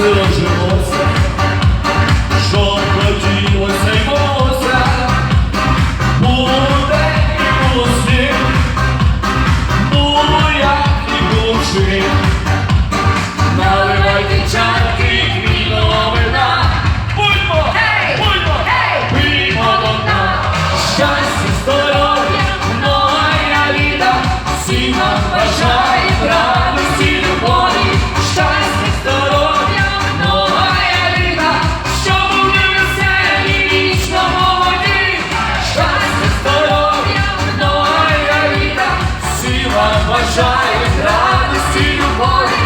все ожилося, що хотілося й молося, буде було ну, як і було. Наливайте чарки, віно вина, будьмо, будьмо, пиймо до дна, щастя, здоров'я, моя літа, всі нам бажає брати. бажають радості любові.